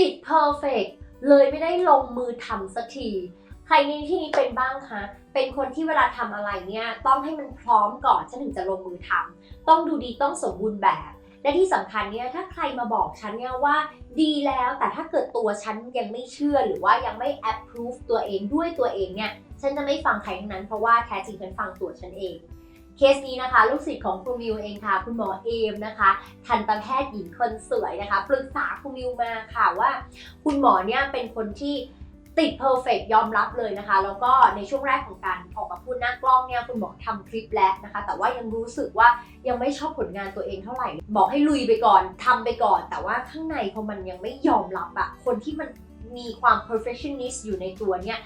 ติดเพอร์เฟกเลยไม่ได้ลงมือทำสักที ใครในที่นี้เป็นบ้างคะ เป็นคนที่เวลาทำอะไรเนี่ยต้องให้มันพร้อมก่อนฉันถึงจะลงมือทำต้องดูดีต้องสมบูรณ์แบบ และที่สำคัญเนี่ยถ้าใครมาบอกฉันเนี่ยว่าดีแล้วแต่ถ้าเกิดตัวฉันยังไม่เชื่อหรือว่ายังไม่ approve ตัวเองด้วยตัวเองเนี่ยฉันจะไม่ฟังใครทั้งนั้นเพราะว่าแท้จริงฉันฟังตัวฉันเอง เคสนี้นะคะ ลูกศิษย์ของครูมิวเองค่ะ คุณหมอเอมนะคะทันตแพทย์หญิงคนสวยนะคะ ปรึกษาครูมิวมาค่ะว่า คุณหมอเนี่ยเป็นคนที่ติดเพอร์เฟกยอมรับเลยนะคะ แล้วก็ในช่วงแรกของการออกมาพูดหน้ากล้องเนี่ยคุณหมอทำคลิปแล้วนะคะ แต่ว่ายังรู้สึกว่ายังไม่ชอบผลงานตัวเองเท่าไหร่ บอกให้ลุยไปก่อนทำไปก่อน แต่ว่าข้างในพอมันยังไม่ยอมรับอะคนที่มันมีความ perfectionist อยู่ในตัวเนี่ย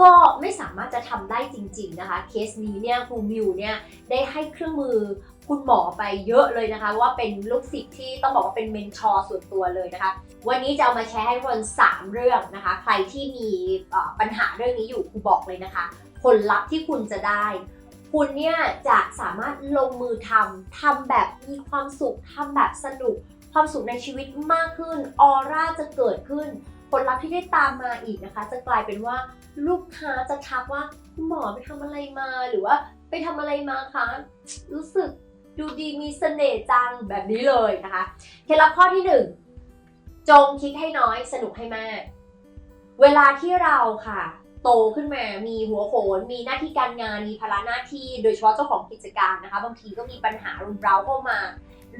ก็ไม่สามารถจะทำได้จริง ๆนะคะ เคสนี้เนี่ยครูมิวเนี่ยได้ให้เครื่องมือคุณหมอไปเยอะเลยนะคะ ว่าเป็นลูกศิษย์ที่ต้องบอกว่าเป็นเมนทอร์ส่วนตัวเลยนะคะ วันนี้จะเอามาแชร์ให้ทุกคน 3 เรื่องนะคะ ใครที่มีปัญหาเรื่องนี้อยู่ครูบอกเลยนะคะ ผลลัพธ์ที่คุณจะได้ คุณเนี่ยจะสามารถลงมือทำทำแบบมีความสุขทำแบบสนุก ความสุขในชีวิตมากขึ้นออร่าจะเกิดขึ้น ผลลัพธ์ที่ได้ตามมาอีกนะคะ จะกลายเป็นว่าลูกค้าจะทักว่าคุณหมอไปทำอะไรมาหรือว่าไปทำอะไรมาคะรู้สึกดูดีมีเสน่ห์จังแบบนี้เลยนะคะเคล็ดลับข้อที่หนึ่งจงคิดให้น้อยสนุกให้มาก เวลาที่เราค่ะ โตขึ้นมา มีหัวโขน มีหน้าที่การงาน มีภาระหน้าที่ โดยเฉพาะเจ้าของกิจการนะคะ บางทีก็มีปัญหารุมเร้าเข้ามา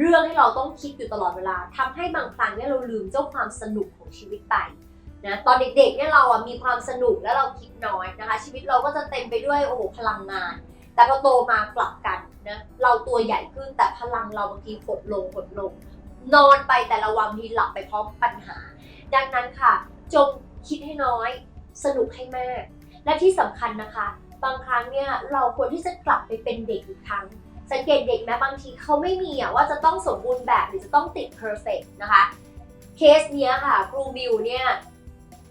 เรื่องให้เราต้องคิดอยู่ตลอดเวลาทำให้บางครั้งเนี่ยเราลืมเจ้าความสนุกของชีวิตไปนะตอนเด็กๆเนี่ยเราอะมีความสนุกแล้วเราคิดน้อยนะคะ ชีวิตเราก็จะเต็มไปด้วยโอ้โหพลังงาน แต่พอโตมากลับกันนะเราตัวใหญ่ขึ้นแต่พลังเราบางทีหดลงหดลง นอนไปแต่ละวันบางทีหลับไปพร้อมปัญหา ดังนั้นค่ะ จงคิดให้น้อย สนุกให้มาก และที่สำคัญนะคะ บางครั้งเนี่ยเราควรที่จะกลับไปเป็นเด็กอีกครั้ง สังเกตเด็กนะบางทีเขาไม่มีอะว่าจะต้องสมบูรณ์แบบหรือจะต้องติด perfect นะคะ เคสเนี้ยค่ะครูมิวเนี่ย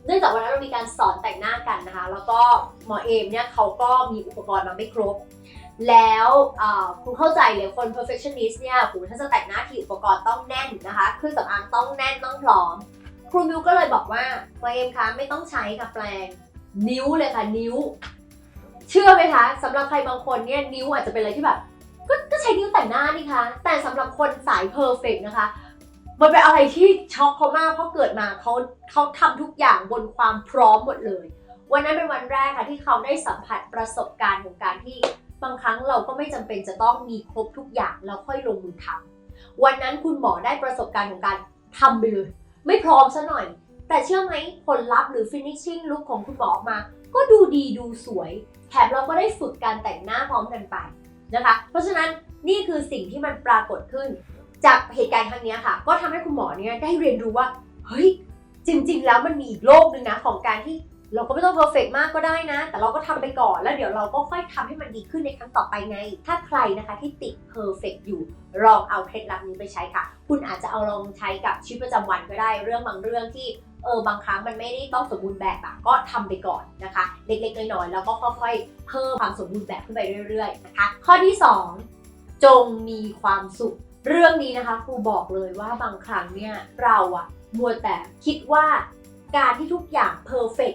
เนื่องจากวันนั้นเรามีการสอนแต่งหน้ากันนะคะ แล้วก็หมอเอมเนี่ยเขาก็มีอุปกรณ์มาไม่ครบ แล้วคุณเข้าใจเลยคน perfectionist เนี่ยโหถ้าจะแต่งหน้าทีอุปกรณ์ต้องแน่นนะคะเครื่องสำอางต้องแน่นต้องพร้อม ครูมิวก็เลยบอกว่าหมอเอมคะไม่ต้องใช้ค่ะแปลงนิ้วเลยค่ะนิ้ว เชื่อไหมคะสำหรับใครบางคนเนี่ยนิ้วอาจจะเป็นอะไรที่แบบ ก็ก็ใช้นิ้วแต่งหน้านี่คะแต่สำหรับคนสายเพอร์เฟกนะคะ มันเป็นอะไรที่ช็อกเขามากเพราะเกิดมาเขาเขาทำทุกอย่างบนความพร้อมหมดเลย วันนั้นเป็นวันแรกค่ะที่เขาได้สัมผัสประสบการณ์ของการที่บางครั้งเราก็ไม่จำเป็นจะต้องมีครบทุกอย่างแล้วค่อยลงมือทำวันนั้นคุณหมอได้ประสบการณ์ของการทำไปเลย ไม่พร้อมซะหน่อย แต่เชื่อไหมผลลัพธ์หรือ finishing look ของคุณหมอออกมา ก็ดูดีดูสวย แถมเราก็ได้ฝึกการแต่งหน้าพร้อมกันไป นะคะ เพราะฉะนั้นนี่คือสิ่งที่มันปรากฏขึ้น จากเหตุการณ์ครั้งนี้ค่ะ ก็ทำให้คุณหมอเนี่ยได้เรียนรู้ว่า เฮ้ย จริง ๆ แล้วมันมีอีกโลกหนึ่งนะของการที่เราก็ไม่ต้องเพอร์เฟกมากก็ได้นะ แต่เราก็ทำไปก่อน แล้วเดี๋ยวเราก็ค่อยทำให้มันดีขึ้นในครั้งต่อไปไง ถ้าใครนะคะที่ติดเพอร์เฟกอยู่ลองเอาเคล็ดลับนี้ไปใช้ค่ะ คุณอาจจะเอาลองใช้กับชีวิตประจำวันก็ได้ เรื่องบางเรื่องที่ เออบางครั้งมันไม่ได้ต้องสมบูรณ์แบบอะก็ทำไปก่อนนะคะ เล็กๆน้อยๆแล้วก็ค่อยๆ เพิ่มความสมบูรณ์แบบขึ้นไปเรื่อยๆนะคะ ข้อที่ 2 จงมีความสุข เรื่องนี้นะคะครูบอกเลยว่าบางครั้งเนี่ยเราอะมัวแต่คิดว่าการที่ทุกอย่างเพอร์เฟก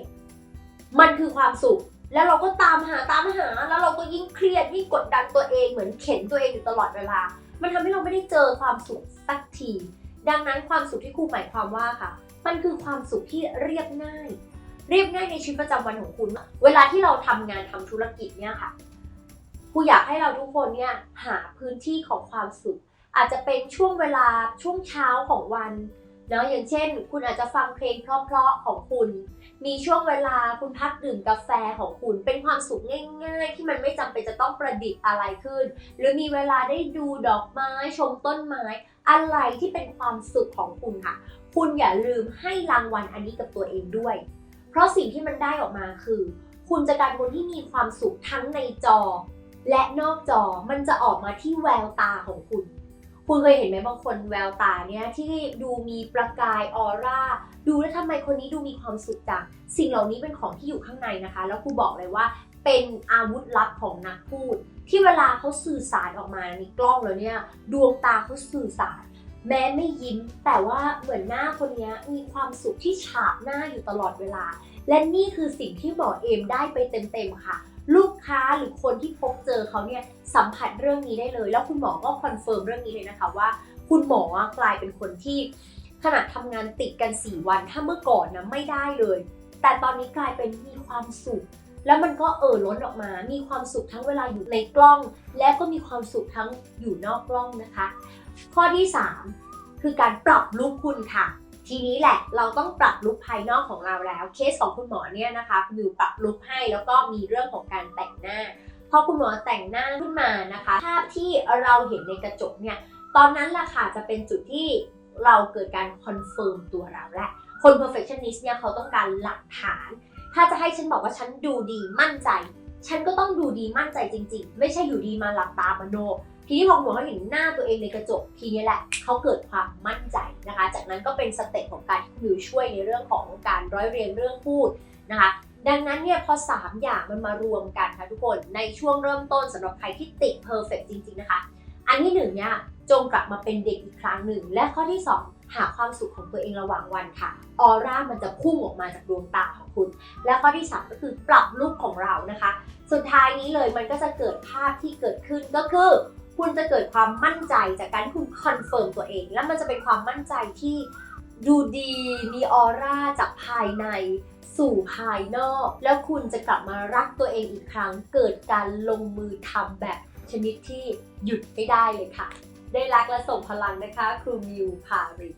มันคือความสุข แล้วเราก็ตามหาตามหา แล้วเราก็ยิ่งเครียดยิ่งกดดันตัวเองเหมือนเข็นตัวเองอยู่ตลอดเวลา มันทำให้เราไม่ได้เจอความสุขสักที ดังนั้นความสุขที่ครูหมายความว่าค่ะ มันคือความสุขที่เรียบง่าย เรียบง่ายในชีวิตประจำวันของคุณ เวลาที่เราทำงานทำธุรกิจเนี่ยค่ะครูอยากให้เราทุกคนเนี่ยหาพื้นที่ของความสุข อาจจะเป็นช่วงเวลาช่วงเช้าของวัน เนาะอย่างเช่น คุณอาจจะฟังเพลงเพราะๆของคุณ มีช่วงเวลาคุณพักดื่มกาแฟของคุณ เป็นความสุขง่ายๆ ที่มันไม่จำเป็นจะต้องประดิษฐ์อะไรขึ้น หรือมีเวลาได้ดูดอกไม้ชมต้นไม้ อะไรที่เป็นความสุขของคุณค่ะ คุณอย่าลืมให้รางวัลอันนี้กับตัวเองด้วย เพราะสิ่งที่มันได้ออกมาคือ คุณจะกลายเป็นคนที่มีความสุขทั้งในจอ และนอกจอมันจะออกมาที่แววตาของคุณ คุณเคยเห็นไหมบางคนแววตาเนี่ยที่ดูมีประกายออร่า ดูแล้วทำไมคนนี้ดูมีความสุขจัง สิ่งเหล่านี้เป็นของที่อยู่ข้างในนะคะ แล้วครูบอกเลยว่าเป็นอาวุธลับของนักพูด ที่เวลาเขาสื่อสารออกมาในกล้องแล้วเนี่ยดวงตาเขาสื่อสาร แม้ไม่ยิ้ม แต่ว่าเหมือนหน้าคนนี้มีความสุขที่ฉาบหน้าอยู่ตลอดเวลา และนี่คือสิ่งที่หมอเอมได้ไปเต็มๆค่ะ ค้าหรือคนที่พบเจอเขาเนี่ยสัมผัสเรื่องนี้ได้เลย แล้วคุณหมอก็คอนเฟิร์มเรื่องนี้เลยนะคะว่า คุณหมอกลายเป็นคนที่ขนาดทำงานติดกัน 4 วัน ถ้าเมื่อก่อนนะไม่ได้เลย แต่ตอนนี้กลายเป็นมีความสุข แล้วมันก็เอ่อล้นออกมา มีความสุขทั้งเวลาอยู่ในกล้อง และก็มีความสุขทั้งอยู่นอกกล้องนะคะ ข้อที่ 3 คือการปรับลุคคุณค่ะ ทีนี้แหละเราต้องปรับลุคภายนอกของเราแล้ว เคสของคุณหมอเนี่ยนะคะคุณวิวปรับลุคให้แล้วก็มีเรื่องของการแต่งหน้าพอคุณหมอแต่งหน้าขึ้นมานะคะ ภาพที่เราเห็นในกระจกเนี่ยตอนนั้นแหละค่ะจะเป็นจุดที่เราเกิดการคอนเฟิร์มตัวเราและ คน perfectionist เนี่ยเขาต้องการหลักฐาน ถ้าจะให้ฉันบอกว่าฉันดูดีมั่นใจ ฉันก็ต้องดูดีมั่นใจจริง ๆ ไม่ใช่อยู่ดีมาหลับตามโน ทีนี้พอคุณหมอเขาเห็นหน้าตัวเองในกระจกทีนี้แหละเขาเกิดความมั่นใจนะคะ จากนั้นก็เป็นสเต็ปของการที่คุณวิวช่วยในเรื่องของการร้อยเรียงเรื่องพูดนะคะดังนั้นเนี่ยพอ 3 อย่างมันมารวมกันค่ะทุกคนในช่วงเริ่มต้นสำหรับใครที่ติด perfect จริง ๆ นะคะ อันที่หนึ่งเนี่ยจงกลับมาเป็นเด็กอีกครั้งหนึ่ง และข้อที่ 2 หาความสุขของตัวเองระหว่างวันค่ะออร่ามันจะพุ่งออกมาจากดวงตาของคุณ และข้อที่ 3 ก็คือปรับลุคของเรานะคะ สุดท้ายนี้เลยมันก็จะเกิดภาพที่เกิดขึ้นก็คือ คุณจะเกิดความมั่นใจจากการที่คุณคอนเฟิร์มตัวเอง แล้วมันจะเป็นความมั่นใจที่ดูดีมีออร่าจากภายในสู่ภายนอก แล้วคุณจะกลับมารักตัวเองอีกครั้ง เกิดการลงมือทำแบบชนิดที่หยุดไม่ได้เลยค่ะ ได้รักและส่งพลังนะคะ ครูมิวพาริ